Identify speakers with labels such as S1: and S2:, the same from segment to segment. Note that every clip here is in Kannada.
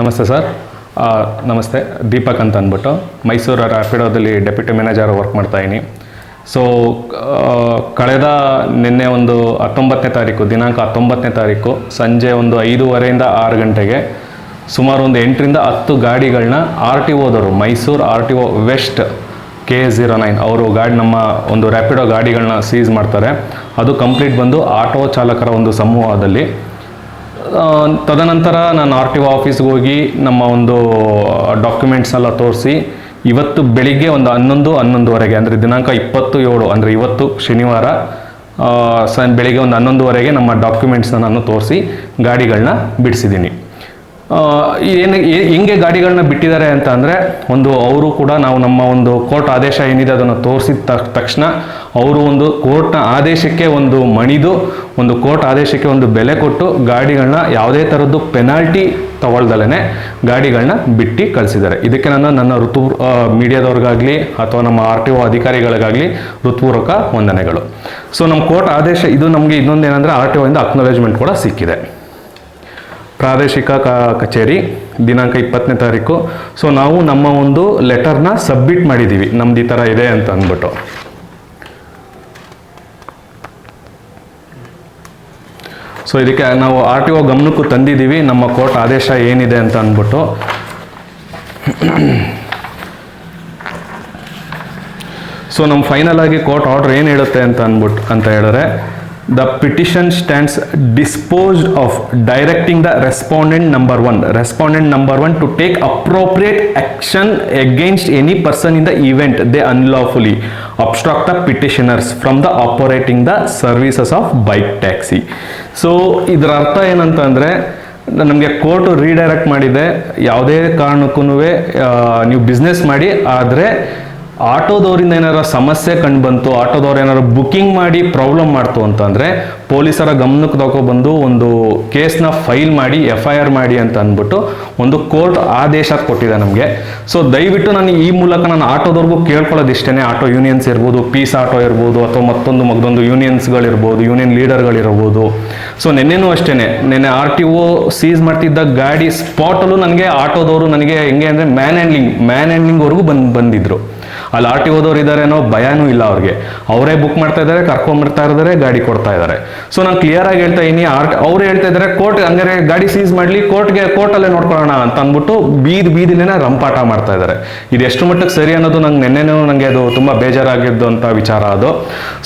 S1: ನಮಸ್ತೆ ಸರ್. ನಮಸ್ತೆ. ದೀಪಕ್ ಅಂತ ಅಂದ್ಬಿಟ್ಟು ಮೈಸೂರು ರ್ಯಾಪಿಡೋದಲ್ಲಿ ಡೆಪ್ಯೂಟಿ ಮ್ಯಾನೇಜರ್ ವರ್ಕ್ ಮಾಡ್ತಾಯಿದ್ದೀನಿ ಸೊ ಕಳೆದ ನಿನ್ನೆ ಒಂದು ಹತ್ತೊಂಬತ್ತನೇ ತಾರೀಕು, ದಿನಾಂಕ ಹತ್ತೊಂಬತ್ತನೇ ತಾರೀಕು ಸಂಜೆ ಒಂದು ಐದೂವರೆಯಿಂದ ಆರು ಗಂಟೆಗೆ ಸುಮಾರು ಒಂದು ಎಂಟರಿಂದ ಹತ್ತು ಗಾಡಿಗಳನ್ನ R T ಓದವರು Mysuru R T O west K S zero nine ಅವರು ಗಾಡಿ ನಮ್ಮ ಒಂದು ರ್ಯಾಪಿಡೋ ಗಾಡಿಗಳನ್ನ ಸೀಸ್ ಮಾಡ್ತಾರೆ. ಅದು ಕಂಪ್ಲೀಟ್ ಬಂದು ಆಟೋ ಚಾಲಕರ ಒಂದು ಸಮೂಹದಲ್ಲಿ ತದನಂತರ ನಾನು ಆರ್ ಟಿ ಒ ಆಫೀಸ್ಗೆ ಹೋಗಿ ನಮ್ಮ ಒಂದು ಡಾಕ್ಯುಮೆಂಟ್ಸ್ ಎಲ್ಲ ತೋರಿಸಿ, ಇವತ್ತು ಬೆಳಿಗ್ಗೆ ಒಂದು ಹನ್ನೊಂದು, ಹನ್ನೊಂದುವರೆಗೆ, ಅಂದರೆ ದಿನಾಂಕ ಇಪ್ಪತ್ತು ಏಳು ಅಂದರೆ ಇವತ್ತು ಶನಿವಾರ ಸ, ಬೆಳಿಗ್ಗೆ ಒಂದು ಹನ್ನೊಂದುವರೆಗೆ ನಮ್ಮ ಡಾಕ್ಯುಮೆಂಟ್ಸ್ನ ನಾನು ತೋರಿಸಿ, ಗಾಡಿಗಳನ್ನ ಬಿಡಿಸಿದ್ದೀನಿ. ಏನು ಹೆಂಗೆ ಗಾಡಿಗಳನ್ನ ಬಿಟ್ಟಿದ್ದಾರೆ ಅಂತ ಅಂದರೆ, ಒಂದು ಅವರು ಕೂಡ ನಾವು ನಮ್ಮ ಒಂದು ಕೋರ್ಟ್ ಆದೇಶ ಏನಿದೆ ಅದನ್ನು ತೋರಿಸಿದ ತಕ್ಷಣ ಅವರು ಒಂದು ಕೋರ್ಟ್ನ ಆದೇಶಕ್ಕೆ ಒಂದು ಮಣಿದು, ಒಂದು ಕೋರ್ಟ್ ಆದೇಶಕ್ಕೆ ಒಂದು ಬೆಲೆ ಕೊಟ್ಟು ಗಾಡಿಗಳನ್ನ ಯಾವುದೇ ಥರದ್ದು ಪೆನಾಲ್ಟಿ ತಗೊಳ್ದಲೇ ಗಾಡಿಗಳನ್ನ ಬಿಟ್ಟು ಕಳಿಸಿದ್ದಾರೆ. ಇದಕ್ಕೆ ನಾನು ನನ್ನ ಋತು ಮೀಡಿಯಾದವ್ರಿಗಾಗಲಿ ಅಥವಾ ನಮ್ಮ ಆರ್ ಟಿ ಒ ಅಧಿಕಾರಿಗಳಿಗಾಗಲಿ ಋತುಪೂರ್ವಕ ವಂದನೆಗಳು. ಸೊ ನಮ್ಮ ಕೋರ್ಟ್ ಆದೇಶ ಇದು ನಮಗೆ ಇನ್ನೊಂದು ಏನಂದರೆ ಆರ್ ಟಿ ಒ ಇಂದ ಅಕ್ನಾಲೇಜ್ಮೆಂಟ್ ಕೂಡ ಸಿಕ್ಕಿದೆ. ಪ್ರಾದೇಶಿಕ ಕಚೇರಿ, ದಿನಾಂಕ ಇಪ್ಪತ್ತನೇ ತಾರೀಕು. ಸೊ ನಾವು ನಮ್ಮ ಒಂದು ಲೆಟರ್ನ ಸಬ್ಮಿಟ್ ಮಾಡಿದ್ದೀವಿ ನಮ್ದು ಈ ಥರ ಇದೆ ಅಂತ ಅಂದ್ಬಿಟ್ಟು. ಸೊ ಇದಕ್ಕೆ ನಾವು ಆರ್ ಟಿ ಒ ಗಮನಕ್ಕೂ ತಂದಿದ್ದೀವಿ ನಮ್ಮ ಕೋರ್ಟ್ ಆದೇಶ ಏನಿದೆ ಅಂತ ಅಂದ್ಬಿಟ್ಟು. ಸೊ ನಮ್ಮ ಫೈನಲ್ ಆಗಿ ಕೋರ್ಟ್ ಆರ್ಡರ್ ಏನು ಹೇಳುತ್ತೆ ಅಂತ ಅಂದ್ಬಿಟ್ಟು ಅಂತ ಹೇಳಿದ್ರೆ the petition stands disposed of directing the respondent number one respondent number one to take appropriate action against any person in the event they unlawfully obstruct the petitioners from the operating the services of bike taxi so ಇದರ ಅರ್ಥ ಏನಂತ ನಮಗೆ ಕೋರ್ಟ್ ರೀಡೈರೆಕ್ಟ್ ಮಾಡಿದೆ. ಯಾವುದೇ ಕಾರಣಕ್ಕೂ ನೀವು ಬಿಸ್ನೆಸ್ ಮಾಡಿ, ಆದರೆ ಆಟೋದವರಿಂದ ಏನಾರ ಸಮಸ್ಯೆ ಕಂಡು ಬಂತು, ಆಟೋದವ್ರು ಏನಾರು ಬುಕ್ಕಿಂಗ್ ಮಾಡಿ ಪ್ರಾಬ್ಲಮ್ ಮಾಡ್ತು ಅಂತಂದರೆ ಪೊಲೀಸರ ಗಮನಕ್ಕೆ ತಗೊಬಂದು ಒಂದು ಕೇಸ್ನ ಫೈಲ್ ಮಾಡಿ ಎಫ್ ಐ ಆರ್ ಮಾಡಿ ಅಂತ ಅಂದ್ಬಿಟ್ಟು ಒಂದು ಕೋರ್ಟ್ ಆದೇಶ ಕೊಟ್ಟಿದೆ ನಮಗೆ. ಸೊ ದಯವಿಟ್ಟು ನಾನು ಈ ಮೂಲಕ ನಾನು ಆಟೋದವ್ರಿಗೂ ಕೇಳ್ಕೊಳ್ಳೋದು ಇಷ್ಟೇ ಆಟೋ ಯೂನಿಯನ್ಸ್ ಇರ್ಬೋದು ಪೀಸ್ ಆಟೋ ಇರ್ಬೋದು, ಅಥವಾ ಮತ್ತೊಂದು ಮಗದೊಂದು ಯೂನಿಯನ್ಸ್ಗಳಿರ್ಬೋದು ಯೂನಿಯನ್ ಲೀಡರ್ಗಳಿರ್ಬೋದು ಸೊ ನಿನ್ನೆನೂ ಅಷ್ಟೇ ನೆನ್ನೆ ಆರ್ ಟಿ ಒ ಸೀಸ್ ಮಾಡ್ತಿದ್ದ ಗಾಡಿ ಸ್ಪಾಟಲ್ಲೂ ನನಗೆ ಆಟೋದವರು ನನಗೆ ಹೆಂಗೆ ಅಂದರೆ ಮ್ಯಾನ್ ಹ್ಯಾಂಡ್ಲಿಂಗ್ ಮ್ಯಾನ್ ಹ್ಯಾಂಡ್ಲಿಂಗ್ವರೆಗೂ ಬಂದು, ಬಂದಿದ್ರು. ಅಲ್ಲಿ ಆರ್ ಟಿ ಓದೋರು ಇದ್ದಾರೆ ಅನ್ನೋ ಭಯನೂ ಇಲ್ಲ ಅವ್ರಿಗೆ. ಅವರೇ ಬುಕ್ ಮಾಡ್ತಾ ಇದ್ದಾರೆ ಕರ್ಕೊಂಬರ್ತಾ ಇದ್ದಾರೆ ಗಾಡಿ ಕೊಡ್ತಾ ಇದ್ದಾರೆ ಸೊ ನಾನು ಕ್ಲಿಯರ್ ಆಗಿ ಹೇಳ್ತಾ ಇದೀನಿ, ಆರ್ ಅವ್ರು ಹೇಳ್ತಾ ಇದ್ದಾರೆ ಕೋರ್ಟ್ ಹಂಗಾರೆ ಗಾಡಿ ಸೀಸ್ ಮಾಡಲಿ ಕೋರ್ಟ್ಗೆ ಕೋರ್ಟಲ್ಲೇ ನೋಡ್ಕೊಳ್ಳೋಣ ಅಂತ ಅಂದ್ಬಿಟ್ಟು ಬೀದಿ ಬೀದಿನೇ ರಂಪಾಟ ಮಾಡ್ತಾ ಇದ್ದಾರೆ ಇದು ಎಷ್ಟು ಮಟ್ಟಕ್ಕೆ ಸರಿ ಅನ್ನೋದು ನಂಗೆ ನೆನ್ನೆನೂ ನನಗೆ ಅದು ತುಂಬ ಬೇಜಾರಾಗಿದ್ದು ಅಂತ ವಿಚಾರ ಅದು.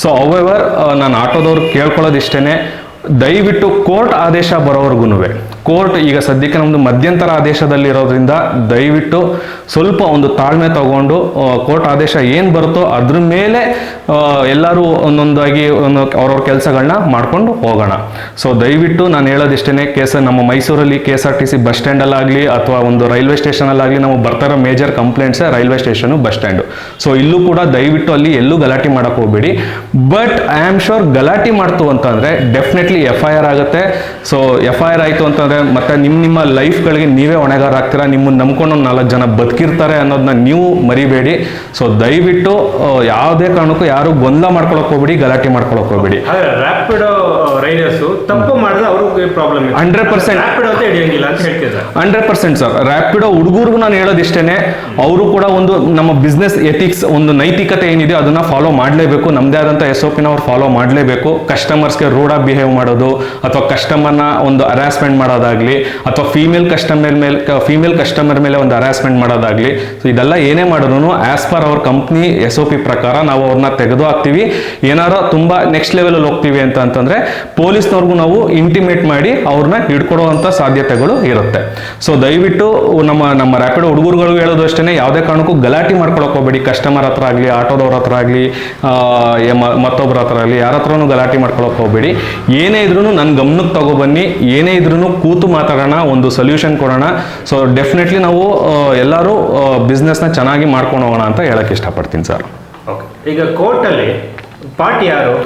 S1: ಸೊ ಅವೆವರ್ ನಾನು ಆಟೋದವ್ರು ಕೇಳ್ಕೊಳ್ಳೋದು ಇಷ್ಟೇ ದಯವಿಟ್ಟು ಕೋರ್ಟ್ ಆದೇಶ ಬರೋವರೆಗೂ ಕೋರ್ಟ್ ಈಗ ಸದ್ಯಕ್ಕೆ ನಮ್ಮದು ಮಧ್ಯಂತರ ಆದೇಶದಲ್ಲಿರೋದ್ರಿಂದ ದಯವಿಟ್ಟು ಸ್ವಲ್ಪ ಒಂದು ತಾಳ್ಮೆ ತಗೊಂಡು ಕೋರ್ಟ್ ಆದೇಶ ಏನು ಬರುತ್ತೋ ಅದ್ರ ಮೇಲೆ ಎಲ್ಲರೂ ಒಂದೊಂದಾಗಿ ಒಂದು ಅವ್ರವ್ರ ಕೆಲಸಗಳನ್ನ ಮಾಡ್ಕೊಂಡು ಹೋಗೋಣ. ಸೊ ದಯವಿಟ್ಟು ನಾನು ಹೇಳೋದಿಷ್ಟೇ ಕೇಸ ನಮ್ಮ ಮೈಸೂರಲ್ಲಿ K S R T C bus ಸ್ಟ್ಯಾಂಡಲ್ಲಾಗಲಿ ಅಥವಾ ಒಂದು ರೈಲ್ವೆ ಸ್ಟೇಷನಲ್ಲಾಗಲಿ ನಾವು ಬರ್ತಾರೋ major ಕಂಪ್ಲೇಂಟ್ಸೇ railway station bus stand. So ಇಲ್ಲೂ ಕೂಡ ದಯವಿಟ್ಟು ಅಲ್ಲಿ ಎಲ್ಲೂ ಗಲಾಟೆ ಮಾಡೋಕ್ಕೆ ಹೋಗ್ಬೇಡಿ. ಬಟ್ ಐ ಆಮ್ ಶೋರ್ ಗಲಾಟೆ ಮಾಡ್ತು ಅಂತಂದರೆ ಡೆಫಿನೆಟ್ಲಿ ಎಫ್ ಐ ಆರ್ ಆಗುತ್ತೆ. ಸೊ ಎಫ್ ಐ ಆರ್ ಆಯಿತು ಅಂತಂದರೆ ಮತ್ತೆ ನಿಮ್ಮ ನಿಮ್ಮ ಲೈಫ್ಗಳಿಗೆ ನೀವೇ ಹೊಣೆಗಾರ ಆಗ್ತೀರಾ? ನಿಮ್ಮನ್ನು ನಂಬ್ಕೊಂಡು ನಾಲ್ಕು ಜನ ಬದುಕಿರ್ತಾರೆ ಅನ್ನೋದನ್ನ ನೀವು ಮರಿಬೇಡಿ. ಸೊ ದಯವಿಟ್ಟು ಯಾವುದೇ ಕಾರಣಕ್ಕೂ ಯಾರು ಗೊಂದಲ ಮಾಡ್ಕೊಳಕ್ ಹೋಗ್ಬೇಡಿ ಗಲಾಟೆ ಮಾಡ್ಕೊಳಕ್ ಹೋಗ್ಬೇಡಿ.
S2: ರ್ಯಾಪಿಡೋ ರೈಡರ್ಸ್ ತಪ್ಪು ಮಾಡಿದ್ರೆ ಅವ್ರಿಗೆ ಪ್ರಾಬ್ಲಮ್
S1: 100%
S2: ರ್ಯಾಪಿಡ್ ಅಂತ ಹಿಡಿಯಂಗಿಲ್ಲ ಅಂತ ಹೇಳ್ತಿದ್ದಾರೆ.
S1: Hundred percent sir. ರ್ಯಾಪಿಡೋ ಹುಡುಗರಿಗೂ ನಾನು ಹೇಳೋದಿಷ್ಟೇನೆ ಅವರು ಕೂಡ ಒಂದು ನಮ್ಮ ಬಿಸ್ನೆಸ್ ಎಥಿಕ್ಸ್ ಒಂದು ನೈತಿಕತೆ ಏನಿದೆ ಅದನ್ನ ಫಾಲೋ ಮಾಡಲೇಬೇಕು. ನಮ್ಮದೇ ಆದಂಥ ಎಸ್ ಒ ಪಿನವ್ರು ಫಾಲೋ ಮಾಡಲೇಬೇಕು. ಕಸ್ಟಮರ್ಸ್ಗೆ ರೂಡಾ ಬಿಹೇವ್ ಮಾಡೋದು ಅಥವಾ ಕಸ್ಟಮರ್ನ ಒಂದು ಹರಾಸ್ಮೆಂಟ್ ಮಾಡೋದಾಗ್ಲಿ, ಅಥವಾ ಫೀಮೇಲ್ ಕಸ್ಟಮರ್ ಮೇಲೆ ಫೀಮೇಲ್ ಕಸ್ಟಮರ್ ಮೇಲೆ ಒಂದು ಹರಾಸ್ಮೆಂಟ್ ಮಾಡೋದಾಗ್ಲಿ ಸೊ ಇದೆಲ್ಲ ಏನೇ ಮಾಡಿದ್ರು ಆಸ್ ಪರ್ ಅವ್ರ ಕಂಪ್ನಿ ಎಸ್ ಒ ಪಿ ಪ್ರಕಾರ ನಾವು ಅವ್ರನ್ನ ತೆಗೆದು ಹಾಕ್ತೀವಿ. ಏನಾರ ತುಂಬಾ ನೆಕ್ಸ್ಟ್ ಲೆವೆಲಲ್ಲಿ ಹೋಗ್ತೀವಿ ಅಂತ ಅಂತಂದ್ರೆ ಪೊಲೀಸ್ನವ್ರಿಗೂ ನಾವು ಇಂಟಿಮೇಟ್ ಮಾಡಿ ಅವ್ರನ್ನ ಹಿಡ್ಕೊಡುವಂಥ ಸಾಧ್ಯತೆಗಳು ಇರುತ್ತೆ. ಸೊ ದಯವಿಟ್ಟು ನಮ್ಮ ನಮ್ಮ ರ್ಯಾಪಿಡ್ ಹುಡುಗರುಗಳು ಹೇಳೋದು ಅಷ್ಟೇ ಯಾವುದೇ ಕಾರಣಕ್ಕೂ ಗಲಾಟೆ ಮಾಡ್ಕೊಳಕ್ಕೆ ಹೋಗ್ಬೇಡಿ. ಕಸ್ಟಮರ್ ಹತ್ರ ಆಗಲಿ ಆಟೋದವ್ರ ಹತ್ರ ಆಗಲಿ ಮತ್ತೊಬ್ಬರ ಹತ್ರ ಆಗಲಿ, ಯಾರ ಹತ್ರನೂ ಗಲಾಟೆ ಮಾಡ್ಕೊಳಕ್ಕೆ ಹೋಗ್ಬೇಡಿ. ಏನೇ ಇದ್ರೂ ನನ್ನ ಗಮನಕ್ಕೆ ತಗೊಬನ್ನಿ ಏನೇ ಇದ್ರೂ ಮಾತಾಡೋಣ ಒಂದು ಸೊಲ್ಯೂಷನ್ ಕೊಡೋಣ. ಸೊ ಡೆಫಿನೆಟ್ಲಿ ನಾವು ಎಲ್ಲರೂ ಬಿಸ್ನೆಸ್ನ ಚೆನ್ನಾಗಿ ಮಾಡ್ಕೊಂಡು ಹೋಗೋಣ ಅಂತ ಹೇಳಕ್ಕೆ ಇಷ್ಟಪಡ್ತೀನಿ ಸರ್.
S2: ಓಕೆ ಈಗ ಕೋರ್ಟಲ್ಲಿ ಪಾರ್ಟಿ ಯಾರು?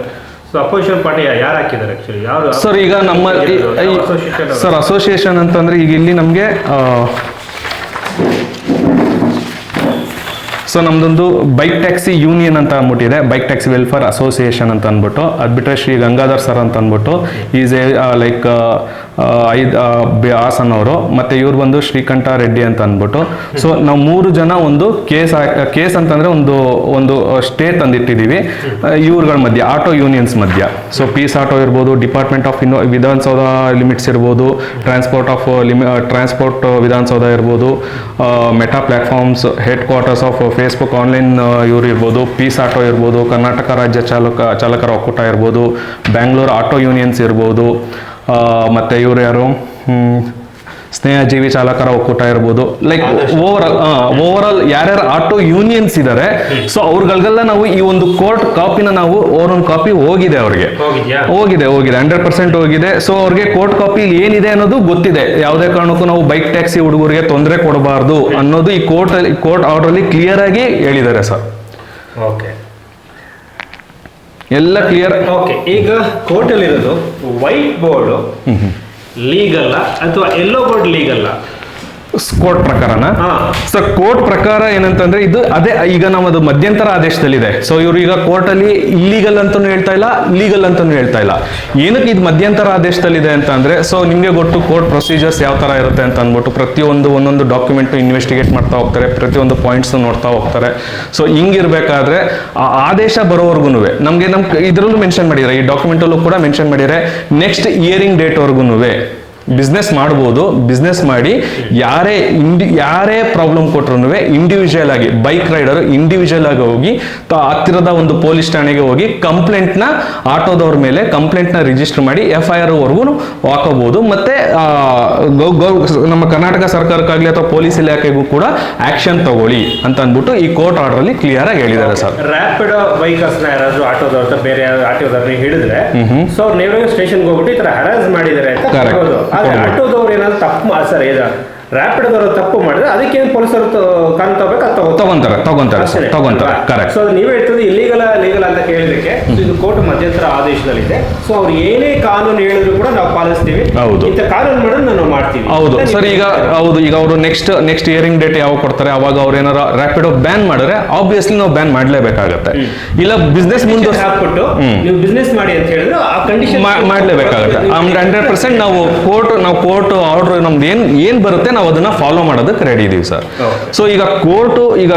S2: ಸೊ ಅಪೋಸಿಷನ್ ಪಾರ್ಟಿ ಯಾರು ಹಾಕಿದ್ದಾರೆ ಆಕ್ಚುಲಿ ಯಾರು
S1: ಸರ್ ಈಗ ನಮ್ಮ ಸರ್ ಅಸೋಸಿಯೇಷನ್ ಅಂತಂದ್ರೆ ಈಗ ಇಲ್ಲಿ ನಮಗೆ ಸೊ ನಮ್ದೊಂದು ಬೈಕ್ ಟ್ಯಾಕ್ಸಿ ಯೂನಿಯನ್ ಅಂತ ಅಂದ್ಬಿಟ್ಟಿದೆ. ಬೈಕ್ ಟ್ಯಾಕ್ಸಿ ವೆಲ್ಫೇರ್ ಅಸೋಸಿಯೇಷನ್ ಅಂತ ಅಂದ್ಬಿಟ್ಟು. ಅದು ಬಿಟ್ಟರೆ ಶ್ರೀ ಗಂಗಾಧರ್ ಸರ್ ಅಂತ ಅಂದ್ಬಿಟ್ಟು. ಈಸ್ ಎ ಲೈಕ್ ಐದು ಹಾಸನ್ ಅವರು ಮತ್ತು ಇವ್ರು ಬಂದು ಶ್ರೀಕಂಠ ರೆಡ್ಡಿ ಅಂತ ಅಂದ್ಬಿಟ್ಟು. ಸೊ ನಾವು ಮೂರು ಜನ ಒಂದು ಕೇಸ್ ಕೇಸ್ ಅಂತಂದರೆ ಒಂದು ಒಂದು ಸ್ಟೇ ತಂದಿಟ್ಟಿದ್ದೀವಿ ಇವ್ರುಗಳ ಮಧ್ಯೆ, ಆಟೋ ಯೂನಿಯನ್ಸ್ ಮಧ್ಯ. ಸೊ ಪೀಸ್ ಆಟೋ ಇರ್ಬೋದು, ಡಿಪಾರ್ಟ್ಮೆಂಟ್ ಆಫ್ ಇನ್ನು, ವಿಧಾನಸೌಧ ಲಿಮಿಟ್ಸ್ ಇರ್ಬೋದು, ಟ್ರಾನ್ಸ್ಪೋರ್ಟ್ ಆಫ್ ಲಿಮಿ ಟ್ರಾನ್ಸ್ಪೋರ್ಟ್ ವಿಧಾನಸೌಧ ಇರ್ಬೋದು Meta platforms headquarters of Facebook online ಇವ್ರು ಇರ್ಬೋದು, ಪೀಸ್ ಆಟೋ ಇರ್ಬೋದು, ಕರ್ನಾಟಕ ರಾಜ್ಯ ಚಾಲಕ, ಚಾಲಕರ ಒಕ್ಕೂಟ ಇರ್ಬೋದು, ಬ್ಯಾಂಗ್ಳೂರ್ ಆಟೋ ಯೂನಿಯನ್ಸ್ ಇರ್ಬೋದು ಮತ್ತೆ ಇವರು ಯಾರು? ಸ್ನೇಹ ಸ್ನೇಹಜೀವಿ ಚಾಲಕರ ಒಕ್ಕೂಟ ಇರ್ಬೋದು. ಲೈಕ್ ಓವರ್ ಓವರ್ ಆಲ್ ಯಾರ್ಯಾರು ಆಟೋ ಯೂನಿಯನ್ಸ್ ಇದ್ದಾರೆ ಸೊ ಅವ್ರಗಳಿಗೆಲ್ಲ ನಾವು ಈ ಒಂದು ಕೋರ್ಟ್ ಕಾಪಿನ ನಾವು ಓರೊಂದು ಕಾಪಿ ಹೋಗಿದೆ ಅವ್ರಿಗೆ. ಹೋಗಿದೆ ಹೋಗಿದೆ. ಹಂಡ್ರೆಡ್ ಪರ್ಸೆಂಟ್ ಹೋಗಿದೆ. ಸೊ ಅವ್ರಿಗೆ ಕೋರ್ಟ್ ಕಾಪಿ ಏನಿದೆ ಅನ್ನೋದು ಗೊತ್ತಿದೆ. ಯಾವುದೇ ಕಾರಣಕ್ಕೂ ನಾವು ಬೈಕ್ ಟ್ಯಾಕ್ಸಿ ಹುಡುಗರಿಗೆ ತೊಂದರೆ ಕೊಡಬಾರ್ದು ಅನ್ನೋದು ಈ ಕೋರ್ಟ್ ಕೋರ್ಟ್ ಆರ್ಡರ್ ಅಲ್ಲಿ ಕ್ಲಿಯರ್ ಆಗಿ ಹೇಳಿದ್ದಾರೆ ಸರ್
S2: ಓಕೆ
S1: ಎಲ್ಲ ಕ್ಲಿಯರ್
S2: ಓಕೆ ಈಗ ಕೋರ್ಟಲ್ಲಿ ಇರೋದು ವೈಟ್ ಬೋರ್ಡ್ ಲೀಗಲ್ಲ ಅಥವಾ ಎಲ್ಲೋ ಬೋರ್ಡ್ ಲೀಗಲ್ಲ
S1: ಕೋರ್ಟ್ ಪ್ರಕಾರನ? ಸೊ ಕೋರ್ಟ್ ಪ್ರಕಾರ ಏನಂತಂದ್ರೆ ಇದು ಅದೇ ಈಗ ನಮ್ಮದು ಮಧ್ಯಂತರ ಆದೇಶದಲ್ಲಿದೆ. ಸೊ ಇವರು ಈಗ ಕೋರ್ಟಲ್ಲಿ ಇಲ್ಲಿಗಲ್ ಅಂತಾನು ಹೇಳ್ತಾ ಇಲ್ಲ ಲೀಗಲ್ ಅಂತಾನು ಹೇಳ್ತಾ ಇಲ್ಲ. ಏನಕ್ಕೆ ಇದು ಮಧ್ಯಂತರ ಆದೇಶದಲ್ಲಿದೆ ಅಂತ ಅಂದ್ರೆ ಸೊ ನಿಮಗೆ ಗೊತ್ತು ಕೋರ್ಟ್ ಪ್ರೊಸೀಜರ್ಸ್ ಯಾವ ತರ ಇರುತ್ತೆ ಅಂತ ಅಂದ್ಬಿಟ್ಟು ಪ್ರತಿಯೊಂದು ಒಂದೊಂದು ಡಾಕ್ಯುಮೆಂಟ್ ಇನ್ವೆಸ್ಟಿಗೇಟ್ ಮಾಡ್ತಾ ಹೋಗ್ತಾರೆ ಪ್ರತಿಯೊಂದು ಪಾಯಿಂಟ್ಸ್ ನೋಡ್ತಾ ಹೋಗ್ತಾರೆ. ಸೊ ಹಿಂಗಿರ್ಬೇಕಾದ್ರೆ ಆ ಆದೇಶ ಬರೋವರೆಗೂ ನಮಗೆ ನಮ್ ಇದರಲ್ಲೂ ಮೆನ್ಷನ್ ಮಾಡಿದ್ರೆ ಈ ಡಾಕ್ಯುಮೆಂಟಲ್ಲೂ ಕೂಡ ಮೆನ್ಷನ್ ಮಾಡಿದ್ದಾರೆ ನೆಕ್ಸ್ಟ್ ಇಯರಿಂಗ್ ಡೇಟ್ ಡೇಟ್ವರೆಗೂ ಬಿಸ್ನೆಸ್ ಮಾಡ್ಬೋದು ಬಿಸ್ನೆಸ್ ಮಾಡಿ ಯಾರೇ ಇಂಡಿ ಯಾರೇ ಪ್ರಾಬ್ಲಮ್ ಕೊಟ್ರು ಇಂಡಿವಿಜುವಲ್ ಆಗಿ ಬೈಕ್ ರೈಡರ್ ಇಂಡಿವಿಜುವಲ್ ಆಗಿ ಹೋಗಿ ಹತ್ತಿರದ ಒಂದು ಪೊಲೀಸ್ ಠಾಣೆಗೆ ಹೋಗಿ ಕಂಪ್ಲೇಂಟ್ನ ಆಟೋದವ್ರ ಮೇಲೆ ಕಂಪ್ಲೇಂಟ್ನ ರಿಜಿಸ್ಟರ್ ಮಾಡಿ ಎಫ್ ಐ ಆರ್ ವರೆಗೂ ಹಾಕೋಬಹುದು ಮತ್ತೆ ನಮ್ಮ ಕರ್ನಾಟಕ ಸರ್ಕಾರಕ್ಕಾಗಲಿ ಅಥವಾ ಪೊಲೀಸ್ ಇಲಾಖೆಗೂ ಕೂಡ ಆಕ್ಷನ್ ತಗೊಳ್ಳಿ ಅಂತ ಅಂದ್ಬಿಟ್ಟು ಈ ಕೋರ್ಟ್ ಆರ್ಡರ್ ಅಲ್ಲಿ ಕ್ಲಿಯರ್ ಆಗಿ ಹೇಳಿದ್ದಾರೆ ಸರ್.
S2: ರ್ಯಾಪಿಡ್ನ ಯಾರಾದ್ರೂ ಆಟೋದವ್ರ ಬೇರೆ ಆಟೋದವ್ರನ್ನ ಹಿಡಿದ್ರೆ ಸೊ ಸ್ಟೇಷನ್ಗೆ ಹೋಗ್ಬಿಟ್ಟು ಈ ತರ ಹರಾಜ್ ಮಾಡಿದ್ದಾರೆ ಅಂತ
S1: Correct.
S2: ಹೇಳ್ಬೋದು. ಆದ್ರೆ
S1: ಹೌದು.
S2: ಆಟೋದವ್ರು ಏನಾದ್ರು ತಪ್ಪು ಮಾ- ಸರ್ ಇದು ರ್ಯಾಪಿಡ್ದವರು ತಪ್ಪು ಮಾಡಿದ್ರೆ ಅದಕ್ಕೇನು ಪೊಲೀಸರು ಕಾನ್ ತಗೋಬೇಕು ಅದು ತಗೋ
S1: ತಗೊಂತಾರೆ ತಗೊಂತಾರೆ ಸರ್ ತಗೊಂತಾರೆ ಕರೆಕ್ಟ್
S2: ಸೊ ನೀವೇ ಹೇಳ್ತದೆ ಇಲ್ಲಿಗಲ ಲೀಗಲ್ ಅಂತ ಕೇಳಿದಕ್ಕೆ ಇದು ಕೋರ್ಟ್ ಮಧ್ಯಂತರ ಆದೇಶದಲ್ಲಿದೆ. ಸೊ ಅವ್ರು ಏನೇ ಕಾನೂನು ಹೇಳಿದ್ರು ಕೂಡ ನಾವು ಪಾಲಿಸ್ತೀವಿ.
S1: ಹೌದು.
S2: ಇಂಥ ಕಾನೂನು ಮಾಡಿದ್ರೆ ನಾನು ಮಾಡ್ತೀವಿ.
S1: ಹೌದು. ಸರಿ
S2: ಸರ್
S1: ಈಗ ಹೌದು ಈಗ ಅವರು ನೆಕ್ಸ್ಟ್ ನೆಕ್ಸ್ಟ್ ಇಯರಿಂಗ್ ಡೇಟ್ ಯಾವಾಗ ಕೊಡ್ತಾರೆ ಅವಾಗ ಅವ್ರು ಏನಾರ ರ್ಯಾಪಿಡೋ ಬ್ಯಾನ್ ಮಾಡಿದ್ರೆ ಆಬ್ವಿಯಸ್ಲಿ ನಾವು ಬ್ಯಾನ್ ಮಾಡಲೇಬೇಕಾಗತ್ತೆ. ಇಲ್ಲ ಬಿಸ್ನೆಸ್ ಮುಂದೆ
S2: ಹಾಕ್ಬಿಟ್ಟು ನೀವು ಬಿಸ್ನೆಸ್ ಮಾಡಿ ಅಂತ ಹೇಳಿದ್ರೆ ಆ ಕಂಡೀಷನ್
S1: ಮಾಡಲೇಬೇಕಾಗತ್ತೆ. ಹಂಡ್ರೆಡ್ ಪರ್ಸೆಂಟ್ ನಾವು ಕೋರ್ಟ್ ನಾವು ಕೋರ್ಟ್ ಆರ್ಡರ್ ನಮ್ದು ಏನ್ ಏನ್ ಬರುತ್ತೆ ನಾವು ಅದನ್ನ ಫಾಲೋ ಮಾಡೋದಕ್ಕೆ ರೆಡಿ ಇದೀವಿ ಸರ್. ಸೊ ಈಗ ಕೋರ್ಟು ಈಗ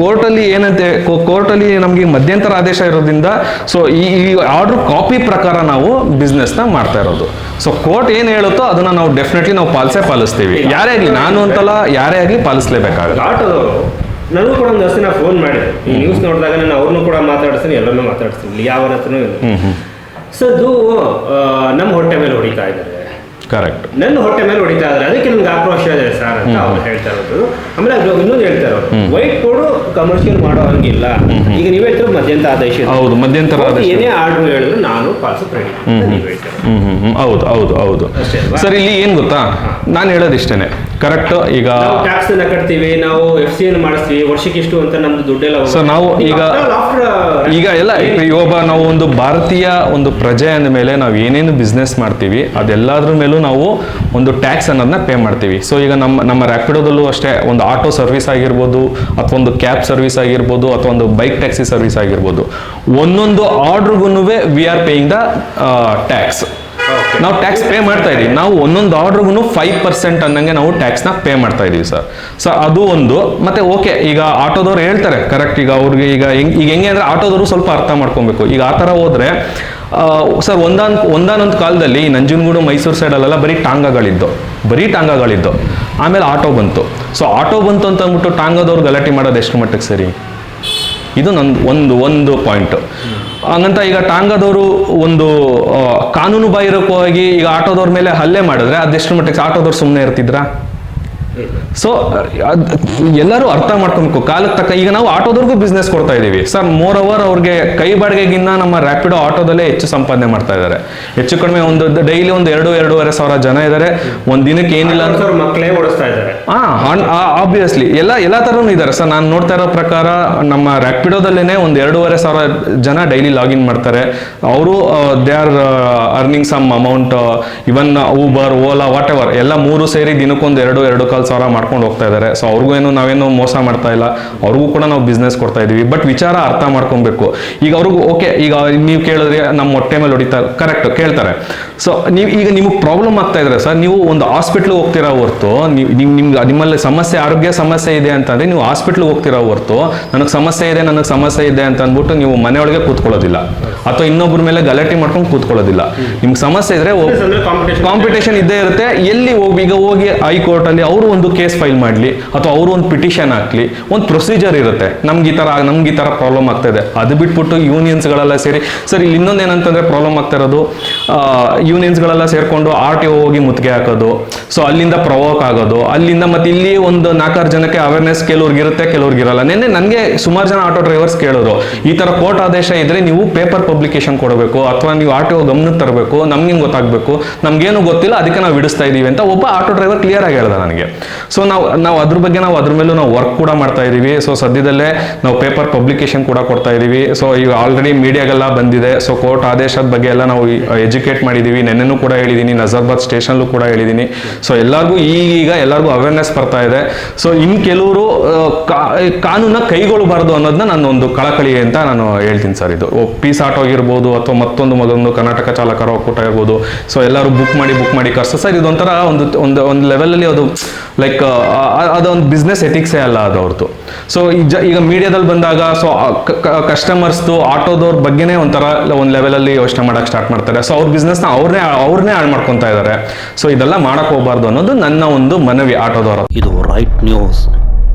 S1: ಕೋರ್ಟಲ್ಲಿ ಏನಂತೆ ಕೋರ್ಟಲ್ಲಿ ನಮಗೆ ಮಧ್ಯಂತರ ಆದೇಶ ಇರೋದ್ರಿಂದ ಸೊ ಈ ಆರ್ಡರ್ ಕಾಪಿ ಪ್ರಕಾರ ನಾವು ಬಿಸ್ನೆಸ್ನ ಮಾಡ್ತಾ ಇರೋದು. ಸೊ ಕೋರ್ಟ್ ಏನು ಹೇಳುತ್ತೋ ಅದನ್ನ ನಾವು ಡೆಫಿನೆಟ್ಲಿ ನಾವು ಪಾಲಿಸೇ ಪಾಲಿಸ್ತೀವಿ. ಯಾರೇ ಆಗಲಿ ನಾನು ಅಂತಲ್ಲ ಯಾರೇ ಆಗಲಿ ಪಾಲಿಸ್ಲೇಬೇಕಾಗುತ್ತೆ.
S2: ನನಗೂ ಕೂಡ ಒಂದು ಹಸಿನ ಫೋನ್ ಮಾಡಿ. ಈ ನ್ಯೂಸ್ ನೋಡಿದಾಗ ನಾನು ಅವ್ರನ್ನೂ ಕೂಡ ಮಾತಾಡಿಸ್ತೀನಿ ಎಲ್ಲರನ್ನೂ ಮಾತಾಡಿಸ್ತೀನಿ ಯಾವ ಹತ್ರನೂ ಸೊ ಅದು ನಮ್ಮ ಹೊಟ್ಟೆ ಮೇಲೆ ಹೊಡಿತಾ ಇದ್ದಾರೆ
S1: ಕರೆಕ್ಟ್.
S2: ನನ್ನ ಹೊಟ್ಟೆ ಮೇಲೆ ಹೊಡಿತಾ ಇದ್ದಾರೆ. ಅದಕ್ಕೆ ನಿಮ್ಗೆ ಆಕ್ರೋಶ ಇದೆ ಸರ್ ಅಂತ ಅವ್ರು ಹೇಳ್ತಾ ಇರೋದು. ಆಮೇಲೆ ಅದು ಇನ್ನೊಂದು ಹೇಳ್ತಾ ಇರೋದು. ವೈಟ್ ಕೋಡು ಕಮರ್ಷಿಯಲ್ ಮಾಡೋ ಹಂಗಿಲ್ಲ. ಈಗ ನೀವು ಹೇಳ್ತಿರೋ ಮಧ್ಯಂತ ಆದೇಶ.
S1: ಹೌದು ಮಧ್ಯಂತರ ಆದೇಶ.
S2: ಏನೇ ಆರ್ಡರ್ ಹೇಳಿದ್ರು ನಾನು ಪಾಸ್
S1: ಹ್ಮ್ ಹೌದು ಹೌದು ಹೌದು? ಸರ್ ಇಲ್ಲಿ ಏನು ಗೊತ್ತಾ? ನಾನು ಹೇಳೋದಿಷ್ಟೇನೆ. ಕರೆಕ್ಟ್ ಈಗ
S2: ಟ್ಯಾಕ್ಸ್ ಅನ್ನ ಕಟ್ತೀವಿ ನಾವು ಎಫ್ ಸಿ ಅನ್ನು ಮಾಡಿಸ್ತೀವಿ ವರ್ಷಕ್ಕೆ ಇಷ್ಟು ಅಂತ ನಮ್ದು ದುಡ್ಡೆಲ್ಲ
S1: ಸೊ ನಾವು ಈಗ- ಈಗ ಎಲ್ಲ ಇವಾಗ ಒಬ್ಬ ನಾವು ಒಂದು ಭಾರತೀಯ ಒಂದು ಪ್ರಜೆ ಅಂದ ಮೇಲೆ ನಾವು ಏನೇನು ಬಿಸ್ನೆಸ್ ಮಾಡ್ತೀವಿ ಅದೆಲ್ಲದ್ರ ಮೇಲೂ ನಾವು ಒಂದು ಟ್ಯಾಕ್ಸ್ ಅನ್ನೋದನ್ನ ಪೇ ಮಾಡ್ತೀವಿ. ಸೊ ಈಗ ನಮ್ಮ ನಮ್ಮ ರ್ಯಾಪಿಡೋದಲ್ಲೂ ಅಷ್ಟೇ ಒಂದು ಆಟೋ ಸರ್ವಿಸ್ ಆಗಿರ್ಬೋದು ಅಥವಾ ಒಂದು ಕ್ಯಾಬ್ ಸರ್ವಿಸ್ ಆಗಿರ್ಬೋದು ಅಥವಾ ಒಂದು ಬೈಕ್ ಟ್ಯಾಕ್ಸಿ ಸರ್ವಿಸ್ ಆಗಿರ್ಬೋದು. ಒಂದೊಂದು ಆರ್ಡ್ರಿಗೂ we are paying the tax. ನಾವು ಟ್ಯಾಕ್ಸ್ ಪೇ ಮಾಡ್ತಾ ಇದೀವಿ. ನಾವು ಒಂದೊಂದು ಆರ್ಡ್ರಿಗೂ ಫೈವ್ ಪರ್ಸೆಂಟ್ ಅನ್ನಂಗೆ ನಾವು ಟ್ಯಾಕ್ಸ್ನ ಪೇ ಮಾಡ್ತಾ ಇದೀವಿ ಸರ್ ಸೊ ಅದು ಒಂದು. ಮತ್ತೆ ಓಕೆ ಈಗ ಆಟೋದವ್ರು ಹೇಳ್ತಾರೆ. ಕರೆಕ್ಟ್ ಈಗ ಅವ್ರಿಗೆ ಈಗ ಈಗ ಹೆಂಗೆ ಅಂದ್ರೆ ಆಟೋದವರು ಸ್ವಲ್ಪ ಅರ್ಥ ಮಾಡ್ಕೊಬೇಕು. ಈಗ ಆ ಥರ ಹೋದ್ರೆ ಸರ್ ಒಂದಾನ್, ಒಂದಾನೊಂದು ಕಾಲದಲ್ಲಿ ನಂಜನಗೂಡು, ಮೈಸೂರು ಸೈಡಲ್ಲೆಲ್ಲ ಬರೀ ಟಾಂಗಗಳಿದ್ದು. ಬರೀ ಟಾಂಗಗಳಿದ್ದು. ಆಮೇಲೆ ಆಟೋ ಬಂತು. ಸೊ ಆಟೋ ಬಂತು ಅಂತ ಅಂದ್ಬಿಟ್ಟು ಟಾಂಗದವ್ರು ಗಲಾಟೆ ಮಾಡೋದು ಎಷ್ಟು ಮಟ್ಟಕ್ಕೆ ಸರಿ? ಇದು ನಂದು ಒಂದು ಒಂದು ಪಾಯಿಂಟ್ ಹಂಗಂತ ಈಗ ಟಾಂಗದವರು ಒಂದು ಕಾನೂನು ಬಾಹಿರಕವಾಗಿ ಈಗ ಆಟೋದವ್ರ ಮೇಲೆ ಹಲ್ಲೆ ಮಾಡಿದ್ರೆ, ಅದೆಷ್ಟು ಮಟ್ಟಿಗೆ ಆಟೋದವ್ರು ಸುಮ್ಮನೆ ಇರ್ತಿದ್ರಾ? ಸೊ ಎಲ್ಲರೂ ಅರ್ಥ ಮಾಡ್ಕೊಬೇಕು. ಕಾಲಕ್ಕೆ ತಕ್ಕ ಈಗ ನಾವು ಆಟೋದವ್ರಿಗೂ ಬಿಸ್ನೆಸ್ ಕೊಡ್ತಾ ಇದ್ದೀವಿ ಸರ್ ಮೋರ್ ಅವರ್ ಅವ್ರಿಗೆ ಕೈ ಬಾಡಿಗೆಗಿನ್ನ ನಮ್ಮ ರ್ಯಾಪಿಡೋ ಆಟೋದಲ್ಲೇ ಹೆಚ್ಚು ಸಂಪಾದನೆ ಮಾಡ್ತಾ ಇದ್ದಾರೆ ಹೆಚ್ಚು ಕಡಿಮೆ ಒಂದು ಡೈಲಿ ಒಂದು ಎರಡು ಎರಡೂವರೆ ಸಾವಿರ ಜನ ಇದ್ದಾರೆ ಒಂದ್ ದಿನಕ್ಕೆ ಏನಿಲ್ಲ
S2: ಮಕ್ಕಳೇ ಓಡಿಸ್ತಾ ಇದ್ದಾರೆ
S1: ಹಾಂ ಆಬ್ವಿಯಸ್ಲಿ ಎಲ್ಲ ಎಲ್ಲ ಥರನೂ ಇದ್ದಾರೆ ಸರ್ ನಾನು ನೋಡ್ತಾ ಇರೋ ಪ್ರಕಾರ ನಮ್ಮ ರ್ಯಾಪಿಡೋದಲ್ಲೇ ಒಂದು ಎರಡೂವರೆ ಸಾವಿರ ಜನ ಡೈಲಿ ಲಾಗಿನ್ ಮಾಡ್ತಾರೆ. ಅವರು they are earning some amount even Uber Ola whatever ಎಲ್ಲ ಮೂರು ಸೇರಿ ದಿನಕ್ಕೊಂದು ಎರಡು ಎರಡು ಕಾಲ್ ಸಾವಿರ ಮಾಡ್ಕೊಂಡು ಹೋಗ್ತಾ ಇದ್ದಾರೆ. ಸೊ ಅವ್ರಿಗೂ ಏನು ನಾವೇನು ಮೋಸ ಮಾಡ್ತಾ ಇಲ್ಲ. ಅವ್ರಿಗೂ ಕೂಡ ನಾವು ಬಿಸ್ನೆಸ್ ಕೊಡ್ತಾ ಇದೀವಿ. ಬಟ್ ವಿಚಾರ ಅರ್ಥ ಮಾಡ್ಕೊಬೇಕು. ಈಗ ಅವ್ರಿಗೂ ಓಕೆ ಈಗ ನೀವು ಕೇಳಿದ್ರೆ ನಮ್ಮ ಹೊಟ್ಟೆ ಮೇಲೆ ಹೊಡಿತಾ ಕರೆಕ್ಟ್ ಕೇಳ್ತಾರೆ. ಸೊ ನೀವು ಈಗ ನಿಮಗೆ ಪ್ರಾಬ್ಲಮ್ ಆಗ್ತಾ ಇದ್ರೆ ಸರ್ ನೀವು ಒಂದು ಹಾಸ್ಪಿಟ್ಲ್ ಹೋಗ್ತೀರಾ ಹೊರ್ತು ನೀವು ನೀವು ನಿಮ್ಗೆ ನಿಮ್ಮಲ್ಲಿ ಸಮಸ್ಯೆ ಆರೋಗ್ಯ ಸಮಸ್ಯೆ ಇದೆ ಅಂತಂದ್ರೆ ನೀವು ಹಾಸ್ಪಿಟ್ಲ್ ಹೋಗ್ತೀರಾ ಹೊರ್ತು ನನಗೆ ಸಮಸ್ಯೆ ಇದೆ ನನಗೆ ಸಮಸ್ಯೆ ಇದೆ ಅಂತ ಅಂದ್ಬಿಟ್ಟು ನೀವು ಮನೆಯೊಳಗೆ ಕೂತ್ಕೊಳ್ಳೋದಿಲ್ಲ. ಅಥವಾ ಇನ್ನೊಬ್ಬರ ಮೇಲೆ ಗಲಾಟೆ ಮಾಡ್ಕೊಂಡು ಕೂತ್ಕೊಳ್ಳೋದಿಲ್ಲ. ನಿಮ್ಗೆ ಸಮಸ್ಯೆ ಇದ್ರೆ
S2: ಕಾಂಪಿಟೇಷನ್
S1: ಇದ್ದೇ ಇರುತ್ತೆ. ಎಲ್ಲಿ ಹೋಗಿ ಈಗ ಹೋಗಿ ಹೈಕೋರ್ಟ್ ಅಲ್ಲಿ ಅವರು ಒಂದು ಕೇಸ್ ಫೈಲ್ ಮಾಡಲಿ ಅಥವಾ ಅವರು ಒಂದು ಪಿಟಿಷನ್ ಹಾಕ್ಲಿ, ಒಂದು ಪ್ರೊಸೀಜರ್ ಇರುತ್ತೆ. ನಮ್ಗೆ ಈ ಥರ, ನಮ್ಗೆ ಈ ಥರ ಪ್ರಾಬ್ಲಮ್ ಆಗ್ತಾ ಇದೆ. ಅದು ಬಿಟ್ಬಿಟ್ಟು ಯೂನಿಯನ್ಸ್ಗಳೆಲ್ಲ ಸೇರಿ, ಸರ್ ಇಲ್ಲಿ ಇನ್ನೊಂದು ಏನಂತಂದರೆ ಪ್ರಾಬ್ಲಮ್ ಆಗ್ತಾ ಇರೋದು ಯೂನಿಯನ್ಸ್ಗಳೆಲ್ಲ ಸೇರಿಕೊಂಡು ಆರ್ ಟಿ ಹೋಗಿ ಮುತ್ತಿಗೆ ಹಾಕೋದು, ಸೊ ಅಲ್ಲಿಂದ ಪ್ರವೋಕ್ ಆಗೋದು, ಅಲ್ಲಿಂದ ಮತ್ತೆ ಇಲ್ಲಿ ಒಂದು ನಾಲ್ಕಾರು ಜನಕ್ಕೆ ಅವೇರ್ನೆಸ್ ಕೆಲವ್ರಿಗೆ ಇರುತ್ತೆ, ಕೆಲವ್ರಿಗೆ ಇರಲ್ಲ. ನಿನ್ನೆ ನನಗೆ ಸುಮಾರು ಜನ ಆಟೋ ಡ್ರೈವರ್ಸ್ ಕೇಳೋರು ಈ ಥರ ಕೋರ್ಟ್ ಆದೇಶ ಇದ್ರೆ ನೀವು ಪೇಪರ್ ಪಬ್ಲಿಕೇಶನ್ ಕೊಡಬೇಕು, ಅಥವಾ ನೀವು ಆರ್ ಟಿ ಓ ಗಮನಕ್ಕೆ ತರಬೇಕು, ನಮ್ಗೆ ಗೊತ್ತಾಗಬೇಕು, ನಮಗೇನು ಗೊತ್ತಿಲ್ಲ, ಅದಕ್ಕೆ ನಾವು ಬಿಡಿಸ್ತಾ ಇದ್ದೀವಿ ಅಂತ ಒಬ್ಬ ಆಟೋ ಡ್ರೈವರ್ ಕ್ಲಿಯರ್ ಆಗಿ ಹೇಳ್ದ ನನಗೆ. ಸೊ ನಾವು ನಾವು ಅದ್ರ ಬಗ್ಗೆ ನಾವು ಅದ್ರ ಮೇಲೂ ನಾವು ವರ್ಕ್ ಕೂಡ ಮಾಡ್ತಾ ಇದೀವಿ. ಸೊ ಸದ್ಯದಲ್ಲೇ ನಾವು ಪೇಪರ್ ಪಬ್ಲಿಕೇಶನ್ ಕೂಡ ಕೊಡ್ತಾ ಇದೀವಿ. ಸೊ ಈಗ ಆಲ್ರೆಡಿ ಮೀಡಿಯಾಗೆಲ್ಲ ಬಂದಿದೆ. ಸೊ ಕೋರ್ಟ್ ಆದೇಶದ ಬಗ್ಗೆ ಎಲ್ಲ ನಾವು ಎಜುಕೇಟ್ ಮಾಡಿದ್ದೀವಿ ನೆನ್ನೆನೂ ಕೂಡ ಹೇಳಿದ್ದೀನಿ ನಜರ್ಬಾದ್ ಸ್ಟೇಷನ್ಲೂ ಕೂಡ ಹೇಳಿದ್ದೀನಿ ಸೊ ಎಲ್ಲರಿಗೂ ಈಗೀಗ ಎಲ್ಲರಿಗೂ ಅವೇರ್ನೆಸ್ ಬರ್ತಾ ಇದೆ. ಸೊ ಇನ್ ಕೆಲವರು ಕಾನೂನ ಕೈಗೊಳ್ಳಬಾರ್ದು ಅನ್ನೋದನ್ನ ನಾನು ಒಂದು ಕಳಕಳಿ ಅಂತ ನಾನು ಹೇಳ್ತೀನಿ ಸರ್ ಇದು. ಪೀಸ್ ಆಟೋ ಆಗಿರ್ಬೋದು ಅಥವಾ ಮತ್ತೊಂದು ಮೊದಲೊಂದು ಕರ್ನಾಟಕ ಚಾಲಕರ ಒಕ್ಕೂಟ ಇರ್ಬೋದು. ಸೊ ಎಲ್ಲರೂ ಬುಕ್ ಮಾಡಿ ಬುಕ್ ಮಾಡಿ ಕರ್ಸ. ಸರ್ ಇದೊಂಥರ ಒಂದು ಒಂದು ಒಂದು ಲೆವೆಲಲ್ಲಿ ಅದು ಲೈಕ್ ಅದೊಂದು ಬಿಸ್ನೆಸ್ ಎಥಿಕ್ಸೇ ಅಲ್ಲ ಅದು ಅವ್ರದ್ದು ಸೊ ಈಗ ಈಗ ಮೀಡಿಯಾದಲ್ಲಿ ಬಂದಾಗ ಸೊ ಕಸ್ಟಮರ್ಸ್ದು ಆಟೋದವ್ರ ಬಗ್ಗೆನೇ ಒಂಥರ ಒಂದು ಲೆವೆಲಲ್ಲಿ ಯೋಚನೆ ಮಾಡೋಕ್ಕೆ ಸ್ಟಾರ್ಟ್ ಮಾಡ್ತಾರೆ. ಸೊ ಅವ್ರ ಬಿಸ್ನೆಸ್ನ ಅವ್ರನ್ನೇ ಅವ್ರನ್ನೇ ಹಾಳು ಮಾಡ್ಕೊತಾ ಇದ್ದಾರೆ ಸೊ ಇದೆಲ್ಲ ಮಾಡೋಕ್ಕೆ ಹೋಗ್ಬಾರ್ದು ಅನ್ನೋದು ನನ್ನ ಒಂದು ಮನವಿ ಆಟೋದವರ
S3: ಇದು ರೈಟ್ ನ್ಯೂಸ್